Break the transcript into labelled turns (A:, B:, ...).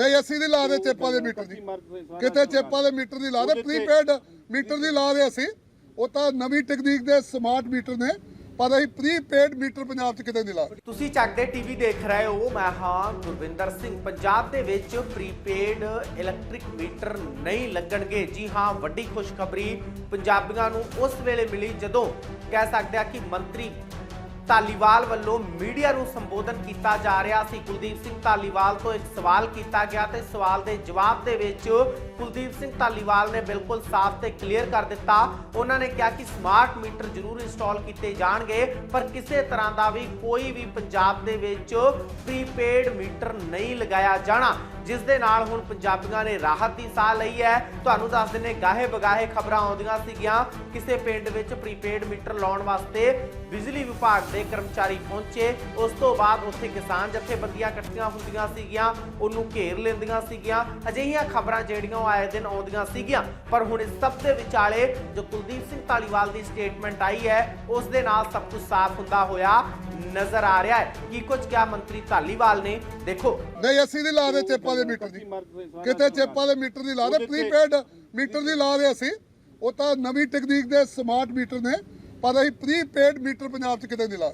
A: ਨਹੀਂ ਅਸੀਂ ਨਹੀਂ ਲਾ ਦੇ ਚੇਪਾਂ ਦੇ ਮੀਟਰ ਦੀ। ਕਿਤੇ ਚੇਪਾਂ ਦੇ ਮੀਟਰ ਦੀ ਲਾ ਦੇ ਪ੍ਰੀਪੇਡ ਮੀਟਰ ਦੀ ਲਾ ਦੇ ਅਸੀਂ। ਉਹ ਤਾਂ ਨਵੀਂ ਟੈਕਨੀਕ ਦੇ ਸਮਾਰਟ ਮੀਟਰ ਨੇ ਪਰ ਅਸੀਂ ਪ੍ਰੀਪੇਡ ਮੀਟਰ ਪੰਜਾਬ 'ਚ ਕਿਤੇ ਨਹੀਂ ਲਾ
B: ਤੁਸੀਂ ਚੱਕਦੇ ਟੀਵੀ ਦੇਖ ਰਹੇ ਹੋ ਮੈਂ ਹਾਂ ਗੁਰਵਿੰਦਰ ਸਿੰਘ। ਪੰਜਾਬ ਦੇ ਵਿੱਚ ਪ੍ਰੀਪੇਡ ਇਲੈਕਟ੍ਰਿਕ ਮੀਟਰ ਨਹੀਂ ਲੱਗਣਗੇ। ਜੀ ਹਾਂ ਵੱਡੀ ਖੁਸ਼ਖਬਰੀ ਪੰਜਾਬੀਆਂ ਨੂੰ ਉਸ ਵੇਲੇ ਮਿਲੀ ਜਦੋਂ ਕਹਿ ਸਕਦੇ ਆ ਕਿ ਮੰਤਰੀ ਧਾਲੀਵਾਲ ਵੱਲੋਂ ਮੀਡੀਆ ਨੂੰ ਸੰਬੋਧਨ ਕੀਤਾ ਜਾ ਰਿਹਾ ਸੀ। ਕੁਲਦੀਪ ਸਿੰਘ ਧਾਲੀਵਾਲ ਤੋਂ ਇੱਕ ਸਵਾਲ ਕੀਤਾ ਗਿਆ ਤੇ ਸਵਾਲ ਦੇ ਜਵਾਬ ਦੇ ਵਿੱਚ ਕੁਲਦੀਪ ਸਿੰਘ ਧਾਲੀਵਾਲ ਨੇ ਬਿਲਕੁਲ ਸਾਫ਼ ਤੇ ਕਲੀਅਰ ਕਰ ਦਿੱਤਾ। ਉਹਨਾਂ ਨੇ ਕਿਹਾ ਕਿ ਸਮਾਰਟ ਮੀਟਰ ਜ਼ਰੂਰ ਇੰਸਟਾਲ ਕੀਤੇ ਜਾਣਗੇ, ਪਰ ਕਿਸੇ ਤਰ੍ਹਾਂ ਦਾ ਵੀ ਕੋਈ ਵੀ ਪੰਜਾਬ ਦੇ ਵਿੱਚ ਪ੍ਰੀਪੇਡ ਮੀਟਰ ਨਹੀਂ ਲਗਾਇਆ ਜਾਣਾ। ਜਿਸ ਦੇ ਨਾਲ ਹੁਣ ਪੰਜਾਬੀਆਂ ਨੇ ਰਾਹਤ ਦੀ ਸਾਹ ਲਈ ਹੈ। ਤੁਹਾਨੂੰ ਦੱਸ ਦਿੰਨੇ ਗਾਹੇ ਬਗਾਹੇ ਖਬਰਾਂ ਆਉਂਦੀਆਂ ਸੀਗੀਆਂ। ਕਿਸੇ ਪਿੰਡ ਵਿੱਚ ਪ੍ਰੀਪੇਡ ਮੀਟਰ ਲਾਉਣ ਵਾਸਤੇ ਬਿਜਲੀ ਵਿਭਾਗ ਦੇ ਕਰਮਚਾਰੀ ਪਹੁੰਚੇ। ਉਸ ਤੋਂ ਬਾਅਦ ਉੱਥੇ ਕਿਸਾਨ ਜਥੇਬੰਦੀਆਂ ਇਕੱਠੀਆਂ ਹੁੰਦੀਆਂ ਸੀਗੀਆਂ ਉਹਨੂੰ ਘੇਰ ਲੈਂਦੀਆਂ ਸੀਗੀਆਂ। ਅਜਿਹੀਆਂ ਖਬਰਾਂ ਜਿਹੜੀਆਂ ਉਹ ਆਏ ਦਿਨ ਆਉਂਦੀਆਂ ਸੀਗੀਆਂ। ਪਰ ਹੁਣ ਇਸ ਸਭ ਦੇ ਵਿਚਾਲੇ ਜੋ ਕੁਲਦੀਪ ਸਿੰਘ ਧਾਲੀਵਾਲ ਦੀ ਸਟੇਟਮੈਂਟ ਆਈ ਹੈ ਉਸ ਦੇ ਨਾਲ ਸਭ ਕੁਝ ਸਾਫ਼ ਹੁੰਦਾ ਹੋਇਆ ਨਜ਼ਰ ਆ ਰਿਹਾ ਹੈ। ਕੀ ਕੁਝ ਕਿਹਾ ਮੰਤਰੀ ਧਾਲੀਵਾਲ ਨੇ? ਦੇਖੋ।
A: ਨਹੀਂ ਅਸੀਂ ਨਹੀਂ ਲਾ ਦੇ ਚੇਪਾਂ ਦੇ ਮੀਟਰ ਦੀ। ਕਿਤੇ ਚੇਪਾਂ ਦੇ ਮੀਟਰ ਦੀ ਲਾ ਦੇ ਪ੍ਰੀਪੇਡ ਮੀਟਰ ਦੀ ਲਾ ਦੇ ਅਸੀਂ। ਉਹ ਤਾਂ ਨਵੀਂ ਟੈਕਨੀਕ ਦੇ ਸਮਾਰਟ ਮੀਟਰ ਨੇ। ਪਰ ਅਸੀਂ ਪ੍ਰੀਪੇਡ ਮੀਟਰ ਪੰਜਾਬ 'ਚ ਕਿਤੇ ਨਹੀਂ ਲਾ